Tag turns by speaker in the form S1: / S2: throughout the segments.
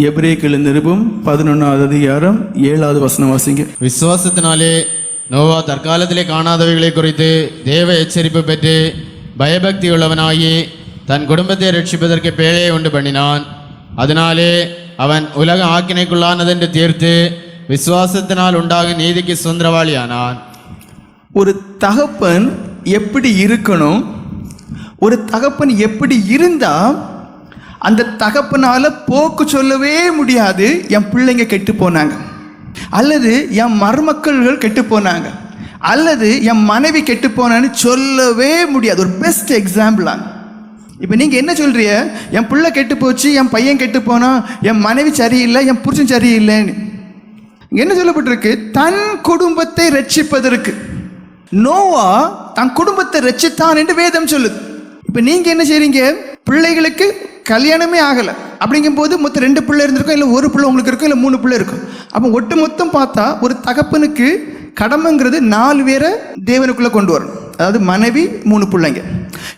S1: எபிரேக்கில் நிருபம் பதினொன்றாவது அதிகாரம் ஏழாவது வசனம் வாசிங்க.
S2: விசுவாசத்தினாலே நோவா தற்காலத்திலே காணாதவைகளை குறித்து தேவ எச்சரிப்பு பெற்று பயபக்தி உள்ளவனாகி தன் குடும்பத்தை ரட்சிப்பதற்கு பேழையை உண்டு பண்ணினான். அதனாலே அவன் உலக ஆக்கினைக்குள்ளானதென்று தீர்த்து விசுவாசத்தினால் உண்டாகும் நீதிக்கு சுந்தரவாளியானான்.
S1: ஒரு தகப்பன் எப்படி இருக்கணும்? ஒரு தகப்பன் எப்படி இருந்தா அந்த தகப்பனால் போக்கு சொல்லவே முடியாது. என் பிள்ளைங்க கெட்டு போனாங்க. அல்லது என் மருமக்கள்கள் கெட்டு போனாங்க. அல்லது என் மனைவி கெட்டு போனான்னு சொல்லவே முடியாது. ஒரு பெஸ்ட் எக்ஸாம்பிளாங்க இப்போ நீங்கள் என்ன சொல்கிறிய என் பிள்ளை கெட்டு போச்சு என் பையன் கெட்டு போனா என் மனைவி சரியில்லை என் புருஷன் சரியில்லைன்னு. என்ன சொல்லப்பட்டிருக்கு? தன் குடும்பத்தை ரட்சிப்பதற்கு. நோவா தன் குடும்பத்தை ரட்சித்தான் என்று வேதம் சொல்லுது. இப்போ நீங்கள் என்ன செய்றீங்க? பிள்ளைகளுக்கு கல்யாணமே ஆகலை. அப்படிங்கும்போது மொத்தம் ரெண்டு பிள்ளை இருந்திருக்கும் இல்லை ஒரு பிள்ளை உங்களுக்கு இருக்கும் இல்லை மூணு பிள்ளை இருக்கும். அப்போ ஒட்டு மொத்தம் பார்த்தா ஒரு தகப்பனுக்கு கடமைங்கிறது நாலு பேரை தேவனுக்குள்ளே கொண்டு வரணும். அதாவது மனைவி மூணு பிள்ளைங்க.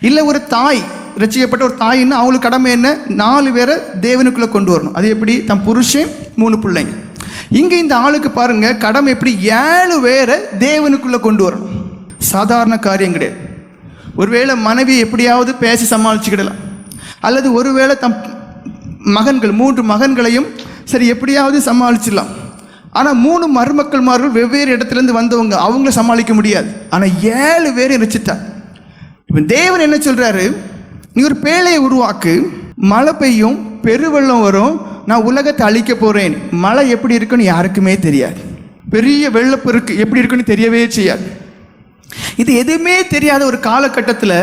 S1: இல்லை ஒரு தாய் ரசிக்கப்பட்ட ஒரு தாயின்னு அவங்களுக்கு கடமை என்ன நாலு பேரை தேவனுக்குள்ளே கொண்டு வரணும். அது எப்படி? தன் புருஷன் மூணு பிள்ளைங்க. இங்கே இந்த ஆளுக்கு பாருங்கள் கடமை எப்படி? ஏழு பேரை தேவனுக்குள்ளே கொண்டு வரணும். சாதாரண காரியம் கிடையாது. ஒருவேளை மனைவி எப்படியாவது பேசி சமாளிச்சுக்கிடலாம். அல்லது ஒருவேளை தம் மகன்கள் மூன்று மகன்களையும் சரி எப்படியாவது சமாளிச்சிடலாம். ஆனால் மூணு மருமக்கள்மார்கள் வெவ்வேறு இடத்துலேருந்து வந்தவங்க அவங்கள சமாளிக்க முடியாது. ஆனால் ஏழு பேர் இருச்சிட்டார் இப்போ தேவன் என்ன சொல்கிறாரு நீ ஒரு பேழையை உருவாக்கு மழை பெய்யும் பெருவெள்ளம் வரும் நான் உலகத்தை அழிக்க போகிறேன் மழை எப்படி இருக்குன்னு யாருக்குமே தெரியாது. பெரிய வெள்ளப்பெருக்கு எப்படி இருக்குன்னு தெரியவே செய்யாது. இது எதுவுமே தெரியாத ஒரு காலகட்டத்தில்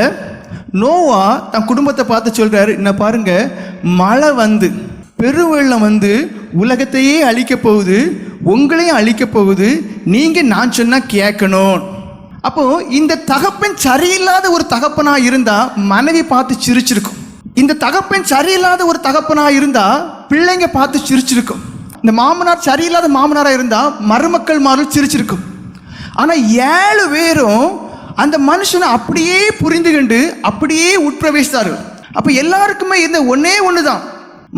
S1: நோவா தன் குடும்பத்தை பார்த்து சொல்கிறாரு என்ன பாருங்க மழை வந்து பெருவெள்ளம் வந்து உலகத்தையே அழிக்க போகுது உங்களையும் அழிக்க போகுது நீங்கள் நான் சொன்னால் கேட்கணும். அப்போ இந்த தகப்பன் சரியில்லாத ஒரு தகப்பனாக இருந்தால் மனைவி பார்த்து சிரிச்சிருக்கும். இந்த தகப்பன் சரியில்லாத ஒரு தகப்பனாக இருந்தால் பிள்ளைங்க பார்த்து சிரிச்சிருக்கும். இந்த மாமனார் சரியில்லாத மாமனாராக இருந்தால் மருமக்கள் மார்கள் சிரிச்சிருக்கும். ஆனால் ஏழு பேரும் அந்த மனுஷனை அப்படியே புரிந்துகண்டு அப்படியே உட்பிரவேசித்தார்கள். அப்ப எல்லாருக்குமே இருந்த ஒன்னே ஒண்ணுதான்.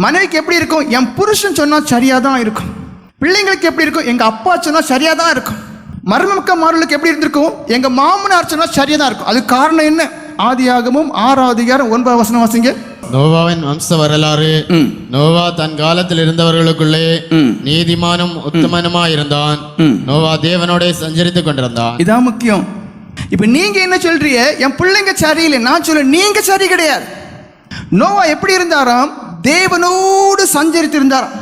S1: மனைவிக்கு எப்படி இருக்கும்? என் புருஷன் சொன்னா சரியா தான் இருக்கும். பிள்ளைங்களுக்கு எப்படி இருக்கும்? எங்க அப்பா சொன்னா சரியா தான் இருக்கும். மருமக்க மார்களுக்கு எப்படி இருந்திருக்கும்? எங்க மாமனார் சொன்னா சரியா தான் இருக்கும். அது காரணம் என்ன? ஆதியாகமும் ஆறாவது அதிகாரம் ஒன்பது வசனம் வாசிங்க.
S2: நோவாவின் வம்ச வரலாறு. நோவா தன் காலத்தில் இருந்தவர்களுக்குள்ளே. நீதிமானும் உத்தமனுமாய் இருந்தான். நோவா தேவனோடே சஞ்சரித்துக் கொண்டிருந்தான்.
S1: இதான் முக்கியம். இப்போ நீங்க என்ன சொல்றீங்க? என் பிள்ளைங்க சரியில்லை. நான் சொல்ல நீங்க சரி கிடையாது. நோவா எப்படி இருந்தாராம்? தேவனோடு சஞ்சரித்து இருந்தாராம்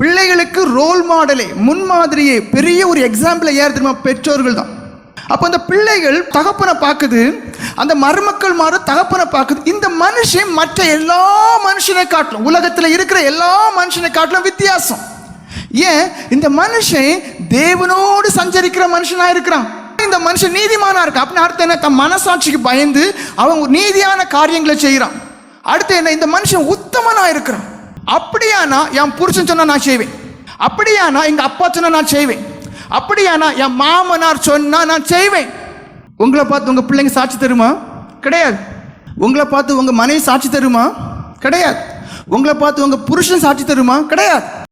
S1: பிள்ளைகளுக்கு ரோல் மாடலே முன்மாதிரியே பெரிய ஒரு எக்ஸாம்பிள் யார் தெரியுமா? பெற்றோர்கள் தான் அப்போ அந்த பிள்ளைகள் தகப்பனை பார்க்குது. அந்த மருமக்கள் மாறு தகப்பனை பார்க்குது. இந்த மனுஷன் மற்ற எல்லா மனுஷனை காட்டிலும் உலகத்தில் இருக்கிற எல்லா மனுஷனை காட்டிலும் வித்தியாசம். ஏன்? இந்த மனுஷன் தேவனோடு சஞ்சரிக்கிற மனுஷனாக இருக்கிறான். இந்த மனுஷன் நீதிமானா இருக்கு அப்படின்னு அடுத்து என்ன? தன் மனசாட்சிக்கு பயந்து அவன் ஒரு நீதியான காரியங்களை செய்கிறான். அடுத்து என்ன? இந்த மனுஷன் உத்தமனா இருக்கிறான். அப்படியானா என் புருஷன் சொன்னா நான் செய்வேன். அப்படியானா எங்க அப்பா சொன்னா நான் செய்வேன். அப்படியானா என் மாமனார் சொன்னா நான் செய்வேன். உங்களை பார்த்து உங்க பிள்ளைங்க சாட்சி தருமா? கிடையாது. உங்களை பார்த்து உங்க மனைவி சாட்சி தருமா? கிடையாது. உங்களை பார்த்து உங்க புருஷன் சாட்சி தருமா? கிடையாது.